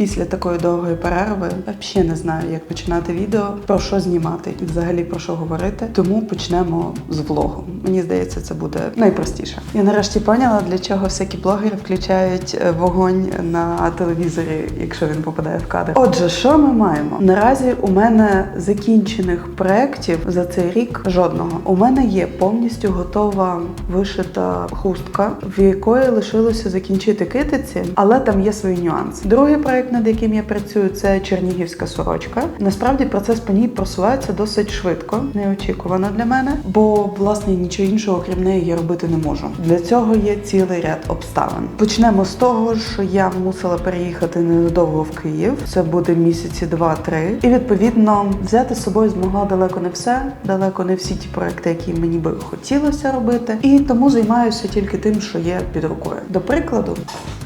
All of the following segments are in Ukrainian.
Після такої довгої перерви взагалі не знаю, як починати відео, про що знімати і взагалі про що говорити. Тому почнемо з влогу. Мені здається, це буде найпростіше. Я нарешті поняла, для чого всякі блогери включають е, вогонь на телевізорі, якщо він попадає в кадр. Отже, що ми маємо? Наразі у мене закінчених проєктів за цей рік жодного. У мене є повністю готова вишита хустка, в якої лишилося закінчити китиці, але там є свої нюанси. Другий над яким я працюю, це чернігівська сорочка. Насправді процес по ній просувається досить швидко, неочікувано для мене, бо власне нічого іншого, крім неї, я робити не можу. Для цього є цілий ряд обставин. Почнемо з того, що я мусила переїхати ненадовго в Київ. Це буде місяці два-три. І відповідно взяти з собою змогла далеко не все, далеко не всі ті проекти, які мені би хотілося робити. І тому займаюся тільки тим, що є під рукою. До прикладу,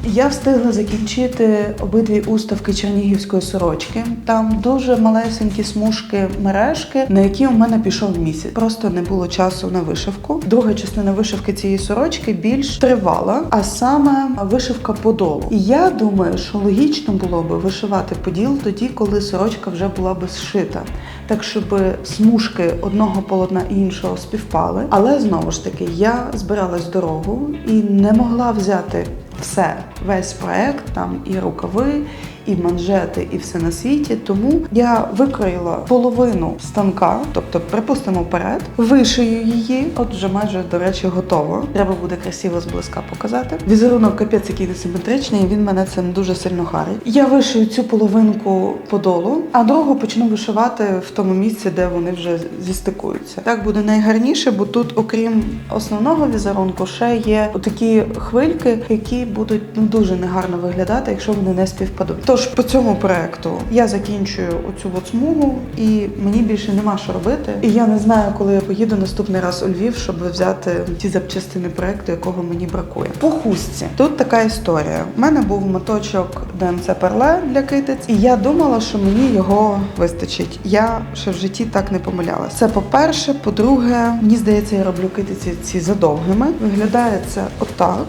я встигла закінчити обидві уставки чернігівської сорочки. Там дуже малесенькі смужки мережки, на які у мене пішов місяць. Просто не було часу на вишивку. Друга частина вишивки цієї сорочки більш тривала, а саме вишивка подолу. І я думаю, що логічно було би вишивати поділ тоді, коли сорочка вже була би зшита. Так, щоб смужки одного полотна і іншого співпали. Але знову ж таки, я збиралась в дорогу і не могла взяти все, весь проект, там і рукави, і манжети, і все на світі. Тому я викроїла половину станка, тобто припустимо вперед, вишию її. От вже майже до речі готово. Треба буде красиво зблизька показати. Візерунок капець який несиметричний, і він мене цим дуже сильно харить. Я вишию цю половинку подолу, а другу почну вишивати в тому місці, де вони вже зістикуються. Так буде найгарніше, бо тут, окрім основного візерунку, ще є такі хвильки, які будуть ну дуже негарно виглядати, якщо вони не співпадуть. Тож по цьому проекту я закінчую оцю от смугу, і мені більше нема що робити. І я не знаю, коли я поїду наступний раз у Львів, щоб взяти ті запчастини проекту, якого мені бракує. По хустці тут така історія. У мене був моточок ДНЦ Перле для китиць, і я думала, що мені його вистачить. Я ще в житті так не помилялася. Це по-перше, по-друге, мені здається, я роблю китиці ці задовгими. Виглядає це отак.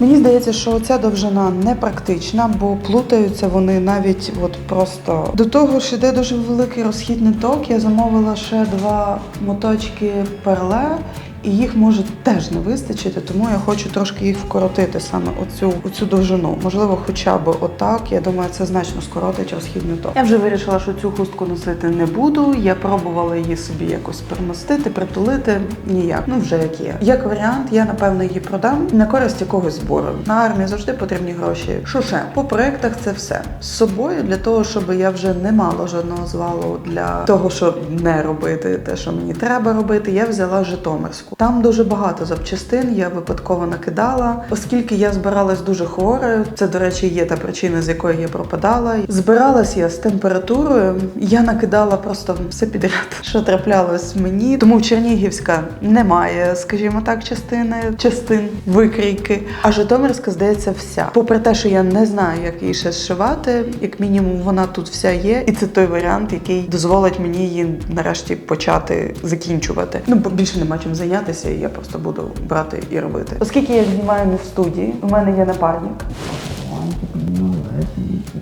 Мені здається, що ця довжина не практична, бо плутаються вони навіть от просто до того ж іде дуже великий розхідний ток. Я замовила ще два моточки перле. І їх може теж не вистачити, тому я хочу трошки їх вкоротити саме оцю, оцю довжину. Можливо, хоча б отак. Я думаю, це значно скоротить розхідний ток. Я вже вирішила, що цю хустку носити не буду. Я пробувала її собі якось примостити, притулити. Ніяк. Ну вже як є. Як варіант, я напевно її продам на користь якогось збору. На армію завжди потрібні гроші. Що ще? По проектах це все з собою для того, щоб я вже не мала жодного звалу для того, щоб не робити те, що мені треба робити. Я взяла Житомирську. Там дуже багато запчастин. Я випадково накидала, оскільки я збиралась дуже хворою. Це, до речі, є та причина, з якої я пропадала. Збиралась я з температурою. Я накидала просто все підряд, що траплялось мені. Тому в Чернігівська немає, скажімо так, частини частин викрійки. А Житомирська здається вся. Попри те, що я не знаю, як її ще зшивати, як мінімум, вона тут вся є, і це той варіант, який дозволить мені її нарешті почати закінчувати. Ну бо більше нема чим зайнятися, і я просто буду брати і робити. Оскільки я знімаю не в студії, у мене є напарник.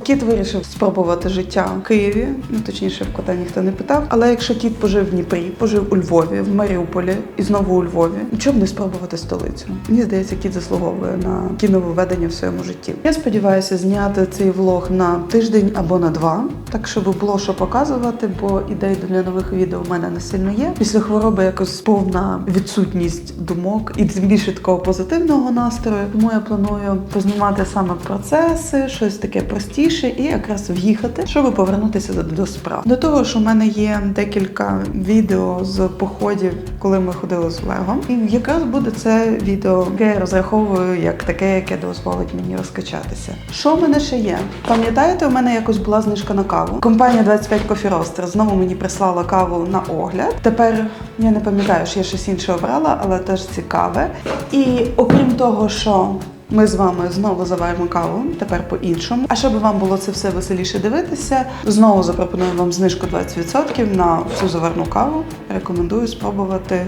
Кіт вирішив спробувати життя в Києві. Ну точніше, в кота ніхто не питав. Але якщо кіт пожив в Дніпрі, пожив у Львові, в Маріуполі і знову у Львові, чому б не спробувати столицю? Мені здається, кіт заслуговує на кіновиведення в своєму житті. Я сподіваюся зняти цей влог на тиждень або на два, так щоб було що показувати, бо ідей для нових відео в мене не сильно є. Після хвороби якось повна відсутність думок і більше такого позитивного настрою. Тому я планую познімати саме процеси, щось таке простіше, і якраз в'їхати, щоб повернутися до, до справ. До того ж, у мене є декілька відео з походів, коли ми ходили з Олегом. І якраз буде це відео, яке я розраховую як таке, яке дозволить мені розкачатися. Що в мене ще є? Пам'ятаєте, у мене якось була знижка на каву. Компанія 25 Coffee Roaster знову мені прислала каву на огляд. Тепер я не пам'ятаю, що я щось інше обрала, але теж цікаве. І окрім того, що ми з вами знову заваримо каву, тепер по-іншому. А щоб вам було це все веселіше дивитися, знову запропоную вам знижку 20% на цю заварну каву. Рекомендую спробувати.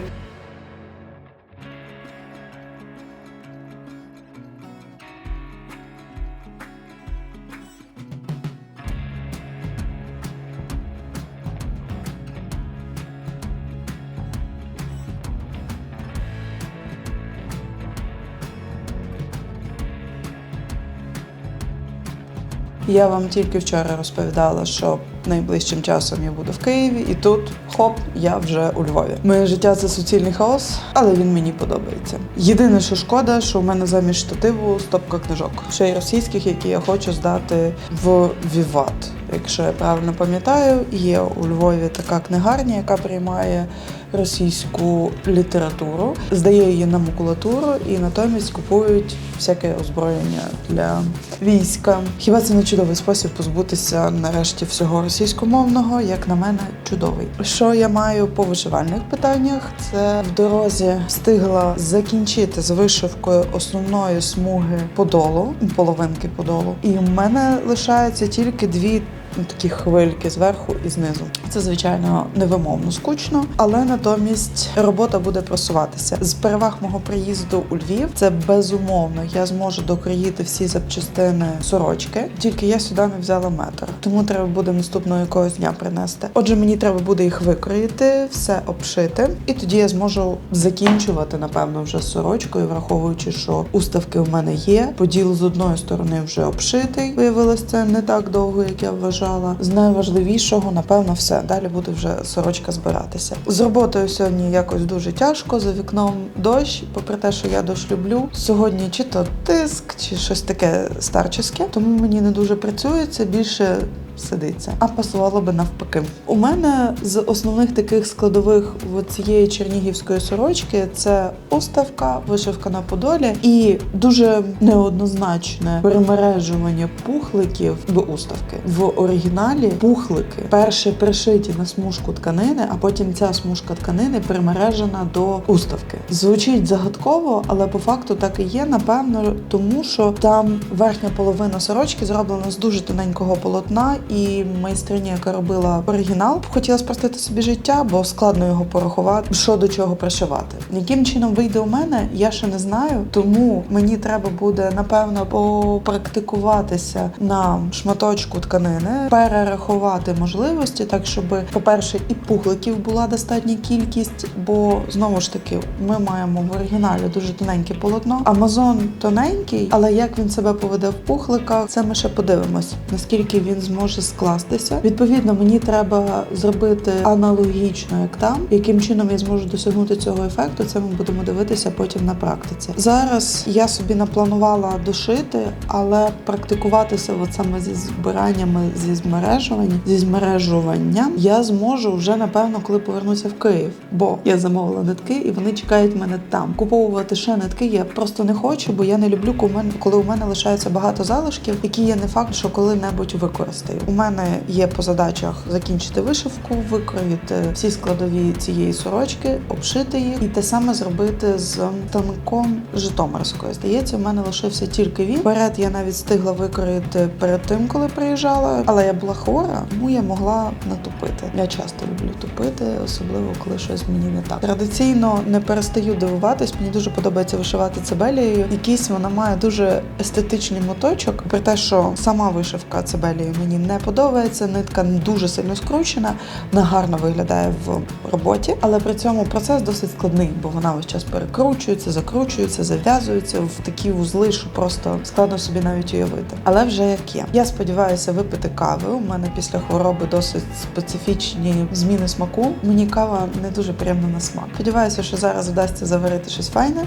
Я вам тільки вчора розповідала, що найближчим часом я буду в Києві, і тут хоп, я вже у Львові. Моє життя це суцільний хаос, але він мені подобається. Єдине, що шкода, що у мене замість штативу стопка книжок, ще й російських, які я хочу здати в Віват. Якщо я правильно пам'ятаю, є у Львові така книгарня, яка приймає російську літературу, здає її на макулатуру і натомість купують всяке озброєння для війська. Хіба це не чудовий спосіб позбутися нарешті всього російськомовного, як на мене, чудовий. Що я маю по вишивальних питаннях? Це в дорозі встигла закінчити з вишивкою основної смуги подолу, половинки подолу, і в мене лишається тільки дві такі хвильки зверху і знизу. Це звичайно невимовно скучно, але натомість робота буде просуватися. З переваг мого приїзду у Львів це безумовно. Я зможу докроїти всі запчастини сорочки. Тільки я сюди не взяла метр, тому треба буде наступного якогось дня принести. Отже, мені треба буде їх викроїти, все обшити, і тоді я зможу закінчувати напевно вже сорочкою, враховуючи, що уставки в мене є. Поділ з одної сторони вже обшитий. Виявилось це не так довго, як я вважала. З найважливішого, напевно, все. Далі буде вже сорочка збиратися. З роботою сьогодні якось дуже тяжко. За вікном дощ, попри те, що я дощ люблю. Сьогодні чи то тиск, чи щось таке старчеське, тому мені не дуже працюється. Більше сидиться, а пасувало би навпаки. У мене з основних таких складових цієї чернігівської сорочки це уставка, вишивка на подолі і дуже неоднозначне перемережування пухликів до уставки. В оригіналі пухлики перші пришиті на смужку тканини, а потім ця смужка тканини примережена до уставки. Звучить загадково, але по факту так і є. Напевно, тому що там верхня половина сорочки зроблена з дуже тоненького полотна і майстриня, яка робила оригінал, хотіла спростити собі життя, бо складно його порахувати, що до чого пришивати. Яким чином вийде у мене, я ще не знаю, тому мені треба буде напевно попрактикуватися на шматочку тканини, перерахувати можливості, так щоб, по-перше, і пухликів була достатня кількість, бо знову ж таки ми маємо в оригіналі дуже тоненьке полотно. Амазон тоненький, але як він себе поведе в пухликах, це ми ще подивимось, наскільки він зможе скластися. Відповідно, мені треба зробити аналогічно, як там, яким чином я зможу досягнути цього ефекту. Це ми будемо дивитися потім на практиці. Зараз я собі напланувала дошити, але практикуватися от саме зі збираннями, зі змережуванням, зі змережуванням я зможу вже напевно, коли повернуся в Київ, бо я замовила нитки і вони чекають мене там. Куповувати ще нитки я просто не хочу, бо я не люблю, коли у мене лишається багато залишків, які я не факт, що коли-небудь використаю. У мене є по задачах закінчити вишивку, викроїти всі складові цієї сорочки, обшити їх і те саме зробити з танком Житомирської. Здається, в мене лишився тільки він. Перед я навіть встигла викроїти перед тим, коли приїжджала, але я була хвора, тому я могла натупити. Я часто люблю тупити, особливо коли щось мені не так. Традиційно не перестаю дивуватись. Мені дуже подобається вишивати цибелією. Якийсь вона має дуже естетичний моточок, при те, що сама вишивка цибелією мені не подобається. Нитка дуже сильно скручена, вона гарно виглядає в роботі, але при цьому процес досить складний, бо вона весь час перекручується, закручується, зав'язується в такі вузли, що просто складно собі навіть уявити. Але вже як є. Я сподіваюся випити кави. У мене після хвороби досить специфічні зміни смаку. Мені кава не дуже приємна на смак. Сподіваюся, що зараз вдасться заварити щось файне.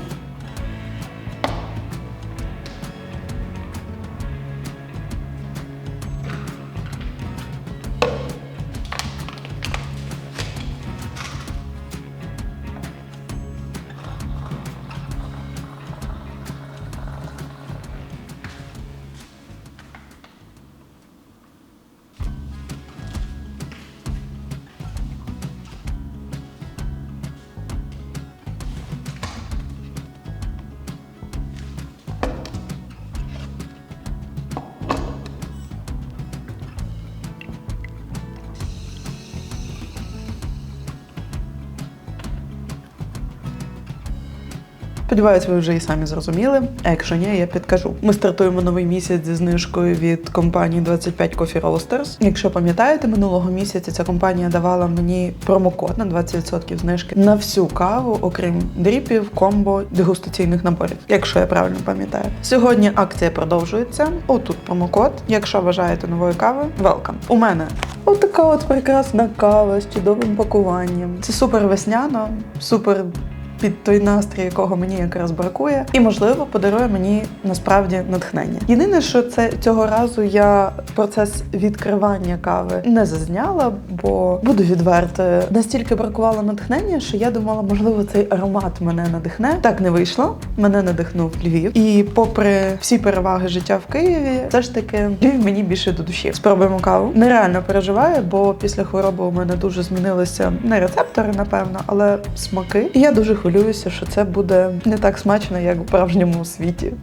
Сподіваюсь, ви вже і самі зрозуміли. А якщо ні, я підкажу. Ми стартуємо новий місяць зі знижкою від компанії 25 Coffee Roasters. Якщо пам'ятаєте, минулого місяця ця компанія давала мені промокод на 20% знижки на всю каву, окрім дріпів, комбо, дегустаційних наборів, якщо я правильно пам'ятаю. Сьогодні акція продовжується. Отут промокод. Якщо бажаєте нової кави, welcome. У мене отака от прекрасна кава з чудовим пакуванням. Це супер весняно, супер під той настрій, якого мені якраз бракує, і можливо подарує мені насправді натхнення. Єдине, що це цього разу я процес відкривання кави не зазняла, бо буду відверта, настільки бракувало натхнення, що я думала, можливо, цей аромат мене надихне. Так не вийшло. Мене надихнув Львів. І попри всі переваги життя в Києві, все ж таки Львів мені більше до душі. Спробуємо каву. Нереально переживаю, бо після хвороби у мене дуже змінилися не рецептори, напевно, але смаки. І я дуже хвилююся, що це буде не так смачно, як у справжньому світі.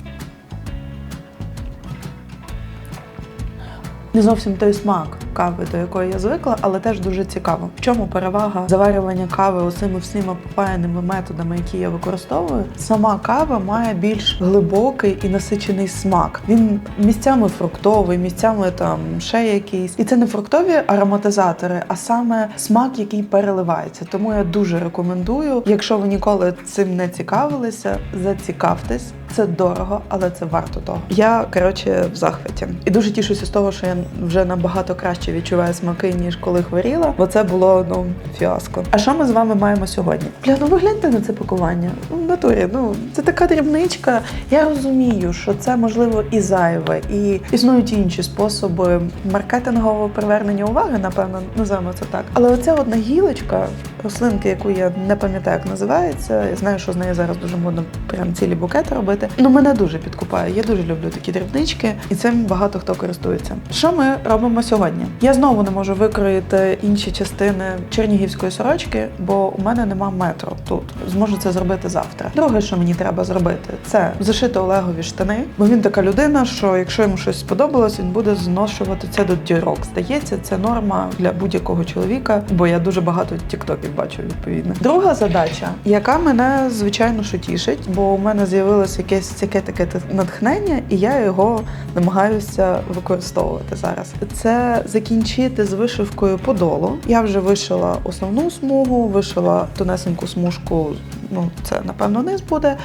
Не зовсім той смак кави, до якої я звикла, але теж дуже цікаво. В чому перевага заварювання кави усіми всіма попаяними методами, які я використовую? Сама кава має більш глибокий і насичений смак. Він місцями фруктовий, місцями там ще якийсь. І це не фруктові ароматизатори, а саме смак, який переливається. Тому я дуже рекомендую, якщо ви ніколи цим не цікавилися, зацікавтесь. Це дорого, але це варто того. Я коротше в захваті і дуже тішуся з того, що я вже набагато краще відчуваю смаки, ніж коли хворіла, бо це було ну фіаско. А що ми з вами маємо сьогодні? Бля, ну ви гляньте на це пакування. В натурі, ну це така дрібничка. Я розумію, що це можливо і зайве, і існують інші способи маркетингового привернення уваги, напевно, називаємо це так. Але оця одна гілочка рослинки, яку я не пам'ятаю, як називається. Я знаю, що з нею зараз дуже модно прям цілі букети робити. Ну мене дуже підкупає. Я дуже люблю такі дрібнички, і цим багато хто користується. Що ми робимо сьогодні? Я знову не можу викроїти інші частини чернігівської сорочки, бо у мене нема метро тут. Зможу це зробити завтра. Друге, що мені треба зробити, це зашити Олегові штани, бо він така людина, що якщо йому щось сподобалось, він буде зношувати це до дірок. Здається, це норма для будь-якого чоловіка, бо я дуже багато тіктоків бачу відповідно. Друга задача, яка мене звичайно що тішить, бо у мене з'явилось якесь таке таке натхнення, і я його намагаюся використовувати зараз. Це закінчити з вишивкою подолу. Я вже вишила основну смугу, вишила тонесеньку смужку. Ну, це напевно низ буде,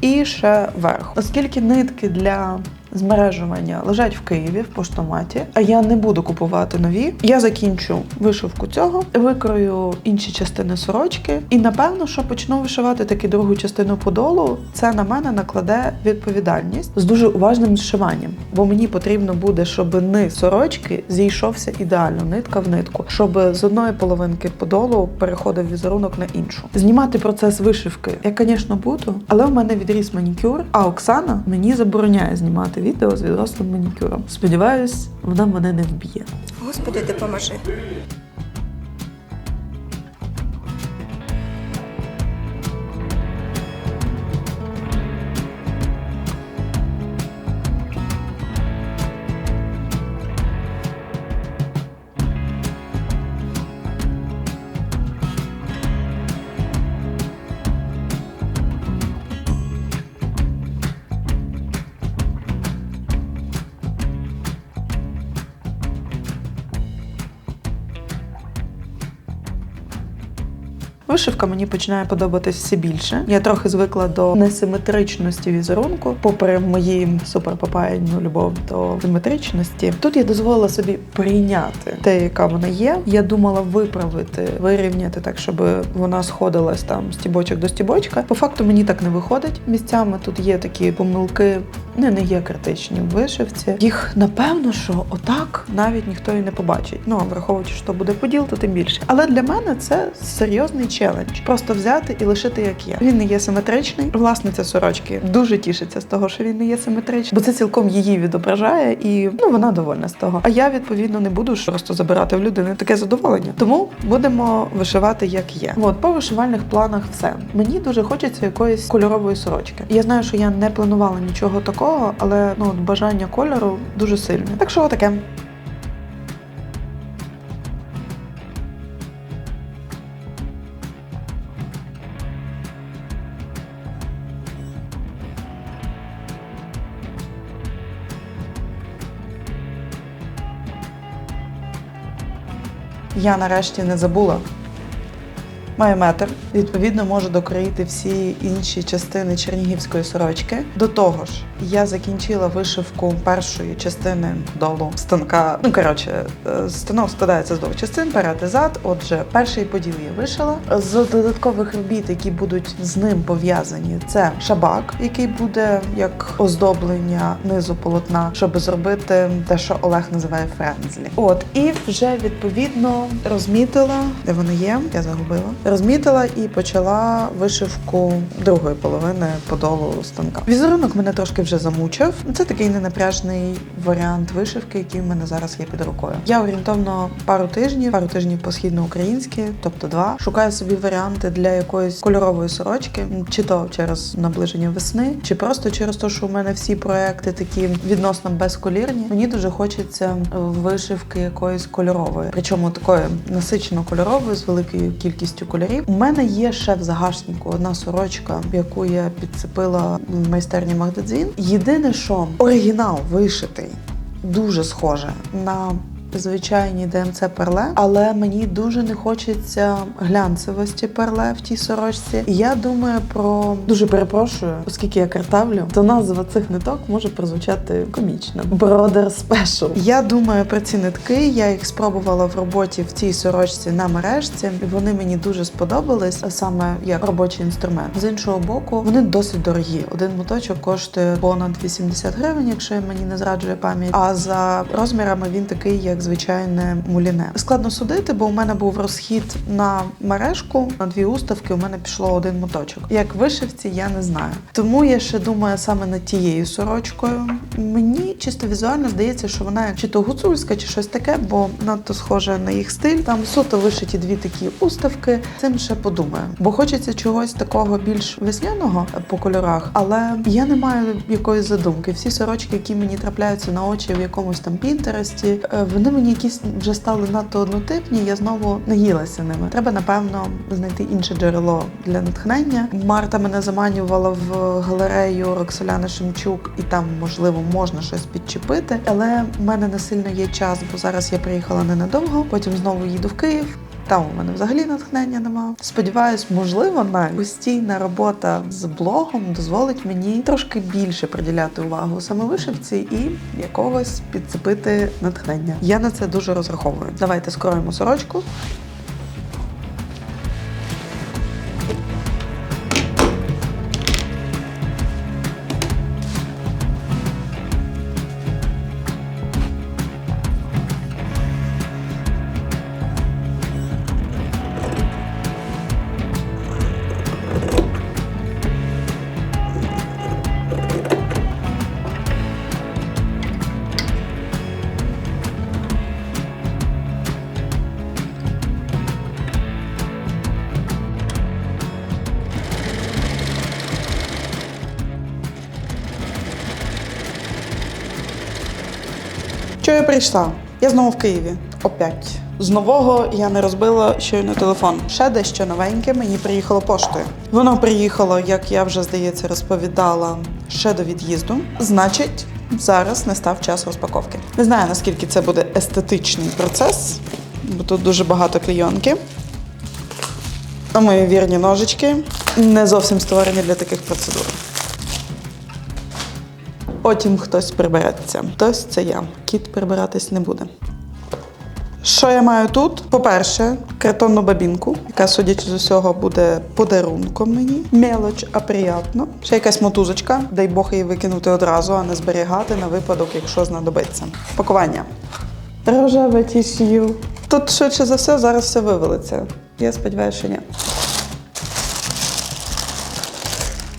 і ще верх. Оскільки нитки для змережування лежать в Києві в поштоматі, а я не буду купувати нові. Я закінчу вишивку цього, викрою інші частини сорочки, і напевно, що почну вишивати таки другу частину подолу. Це на мене накладе відповідальність з дуже уважним зшиванням, бо мені потрібно буде, щоб низ сорочки зійшовся ідеально, нитка в нитку, щоб з одної половинки подолу переходив візерунок на іншу. Знімати процес вишивки я, звісно, буду, але в мене відріс манікюр, а Оксана мені забороняє знімати відео з відрослим манікюром. Сподіваюсь, вона мене не вб'є. Господи, допоможи. Вишивка мені починає подобатись все більше. Я трохи звикла до несиметричності візерунку, попри мої суперпапаянну любов до симетричності. Тут я дозволила собі прийняти те, яка вона є. Я думала виправити, вирівняти так, щоб вона сходилась там стібочок до стібочка. По факту мені так не виходить. Місцями тут є такі помилки, не, не є критичні в вишивці. Їх напевно, що отак навіть ніхто і не побачить. Ну а враховуючи, що буде поділ, то тим більше. Але для мене це серйозний челендж. Просто взяти і лишити як є. Він не є симетричний. Власниця сорочки дуже тішиться з того, що він не є симетричний, бо це цілком її відображає, і ну вона довольна з того. А я відповідно не буду просто забирати в людини таке задоволення. Тому будемо вишивати як є. От по вишивальних планах все. Мені дуже хочеться якоїсь кольорової сорочки. Я знаю, що я не планувала нічого такого, але ну бажання кольору дуже сильне. Так що отаке. Я нарешті не забула. Маю метр, відповідно, можу докроїти всі інші частини чернігівської сорочки. До того ж, я закінчила вишивку першої частини долу станка. Ну коротше, е, станок складається з двох частин, перед і зад. Отже, перший поділ я вишила. З додаткових робіт, які будуть з ним пов'язані, це шабак, який буде як оздоблення низу полотна, щоб зробити те, що Олег називає френзлі. От і вже відповідно розмітила, де вони є. Я загубила. Розмітила і почала вишивку другої половини подолу станка. Візерунок мене трошки вже замучив. Це такий ненапряжний варіант вишивки, який в мене зараз є під рукою. Я орієнтовно пару тижнів, пару тижнів по східноукраїнськи, тобто два. Шукаю собі варіанти для якоїсь кольорової сорочки, чи то через наближення весни, чи просто через те, що у мене всі проекти такі відносно безколірні. Мені дуже хочеться вишивки якоїсь кольорової, причому такої насичено кольорової з великою кількістю кольорів. У мене є ще в загашнику одна сорочка, яку я підцепила в майстерні Магдадзін. Єдине, що оригінал вишитий дуже схоже на. Звичайні ДМЦ перле, але мені дуже не хочеться глянцевості перле в тій сорочці. Я думаю про дуже перепрошую, оскільки я картавлю, то назва цих ниток може прозвучати комічно. Brother Special. Я думаю про ці нитки. Я їх спробувала в роботі в цій сорочці на мережці. і Вони мені дуже сподобались, а саме як робочий інструмент. З іншого боку, вони досить дорогі. Один моточок коштує понад 80 гривень, якщо мені не зраджує пам'ять. А за розмірами він такий, як звичайне муліне. Складно судити, бо у мене був розхід на мережку на дві уставки. У мене пішло один моточок. Як вишивці, я не знаю. Тому я ще думаю саме над тією сорочкою. Мені чисто візуально здається, що вона чи то гуцульська, чи щось таке, бо надто схоже на їх стиль. Там суто вишиті дві такі уставки. Цим ще подумаю. Бо хочеться чогось такого більш весняного по кольорах, але я не маю якоїсь задумки. Всі сорочки, які мені трапляються на очі в якомусь там пінтересті, е, вони мені якісь вже стали надто однотипні. Я знову наїлася ними. Треба напевно знайти інше джерело для натхнення. Марта мене заманювала в галерею Роксоляни Шемчук, і там можливо можна щось підчепити. Але в мене не сильно є час, бо зараз я приїхала ненадовго. Потім знову їду в Київ. Там у мене взагалі натхнення нема. Сподіваюсь, можливо, навіть постійна робота з блогом дозволить мені трошки більше приділяти увагу саме вишивці і якогось підцепити натхнення. Я на це дуже розраховую. Давайте скроємо сорочку. Що я знову в Києві. Опять. З нового я не розбила щойно телефон. Ще дещо новеньке мені приїхало поштою. Воно приїхало, як я вже здається, розповідала ще до від'їзду. Значить, зараз не став час розпаковки. Не знаю наскільки це буде естетичний процес, бо тут дуже багато клейонки. А мої вірні ножички не зовсім створені для таких процедур. Потім хтось прибереться. Хтось це я. Кіт прибиратись не буде. Що я маю тут? По-перше, картонну бабінку, яка, судячи з усього, буде подарунком мені. Мелоч, а приятно. Ще якась мотузочка, дай Бог її викинути одразу, а не зберігати на випадок, якщо знадобиться. Пакування. Рожеве тіш'ю. Тут швидше за все зараз все вивелиться. Я сподіваюся, що ні.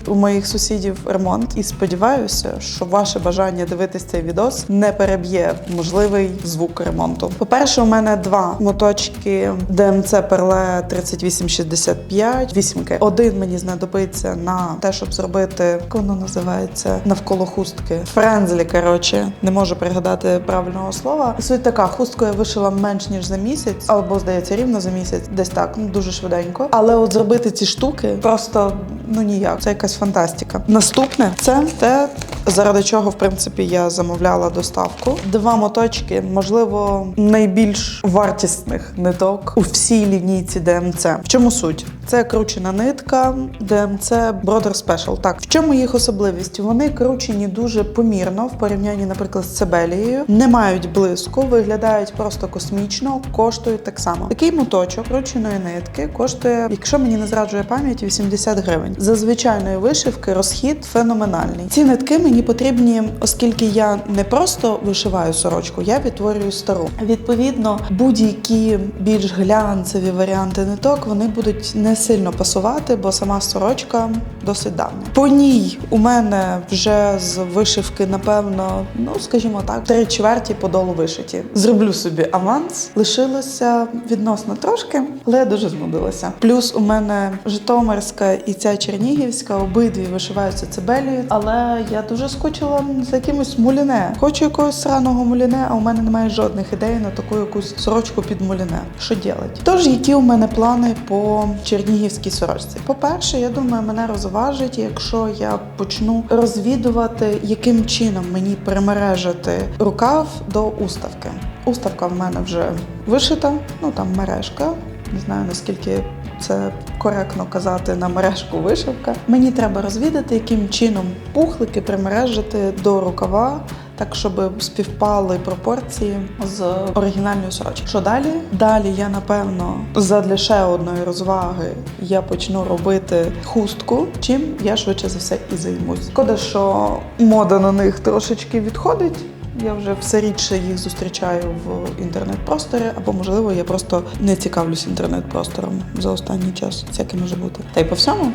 У моїх сусідів ремонт, і сподіваюся, що ваше бажання дивитись цей відос не переб'є можливий звук ремонту. По-перше, у мене два моточки ДМЦ Перле 3865, вісімки. Один мені знадобиться на те, щоб зробити, як воно називається навколо хустки. Френзлі, коротше, не можу пригадати правильного слова. Суть така, хустку я вишила менш ніж за місяць, або здається, рівно за місяць, десь так, ну дуже швиденько. Але от зробити ці штуки просто ну ніяк. Це якась фантастика. Наступне це те, заради чого, в принципі, я замовляла доставку. Два моточки, можливо, найбільш вартісних ниток у всій лінійці ДМЦ. В чому суть? Це кручена нитка ДМЦ Brother Special. Так, в чому їх особливість? Вони кручені дуже помірно в порівнянні, наприклад, з цебелією, не мають блиску, виглядають просто космічно, коштують так само. Такий моточок крученої нитки коштує, якщо мені не зраджує пам'ять, 80 гривень. За звичайної вишивки розхід феноменальний. Ці нитки мені потрібні, оскільки я не просто вишиваю сорочку, я відтворюю стару. Відповідно, будь-які більш глянцеві варіанти ниток вони будуть не сильно пасувати, бо сама сорочка досить давня. По ній у мене вже з вишивки, напевно, ну скажімо так, три чверті подолу вишиті. Зроблю собі аванс. Лишилося відносно трошки, але я дуже змудилася. Плюс у мене Житомирська і ця Чернігівська обидві вишиваються цибелею, але я дуже скучила за якимось муліне. Хочу якогось сраного муліне, а у мене немає жодних ідей на таку якусь сорочку під муліне. Що ділять? Тож, які у мене плани по чернігівській сорочці? По-перше, я думаю, мене розважить, якщо я почну розвідувати, яким чином мені примережити рукав до уставки. Уставка в мене вже вишита, ну там мережка. Не знаю наскільки це коректно казати на мережку вишивка. Мені треба розвідати, яким чином пухлики примережити до рукава. Так, щоб співпали пропорції з оригінальною сорочкою. Що далі? Далі я напевно задля ще одної розваги я почну робити хустку, чим я швидше за все і займусь. Шкода, що мода на них трошечки відходить. Я вже все рідше їх зустрічаю в інтернет-просторі, або можливо я просто не цікавлюсь інтернет-простором за останній час. Всяке може бути. Та й по всьому